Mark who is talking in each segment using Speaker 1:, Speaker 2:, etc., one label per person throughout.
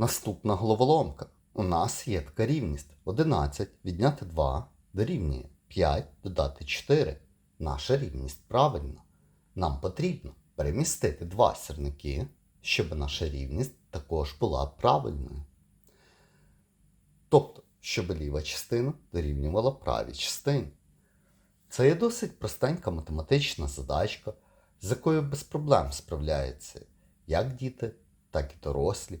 Speaker 1: Наступна головоломка. У нас є така рівність 11 відняти 2 дорівнює 5 додати 4. Наша рівність правильна. Нам потрібно перемістити два сірники, щоб наша рівність також була правильною. Тобто, щоб ліва частина дорівнювала правій частині. Це є досить простенька математична задачка, з якою без проблем справляються як діти, так і дорослі.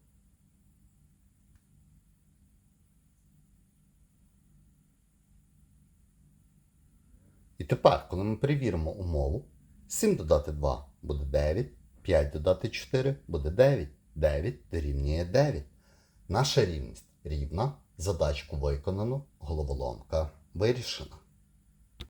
Speaker 1: Тепер, коли ми перевіримо умову, 7 додати 2 буде 9, 5 додати 4 буде 9, 9 дорівнює 9. Наша рівність рівна, задачку виконано, головоломка вирішена.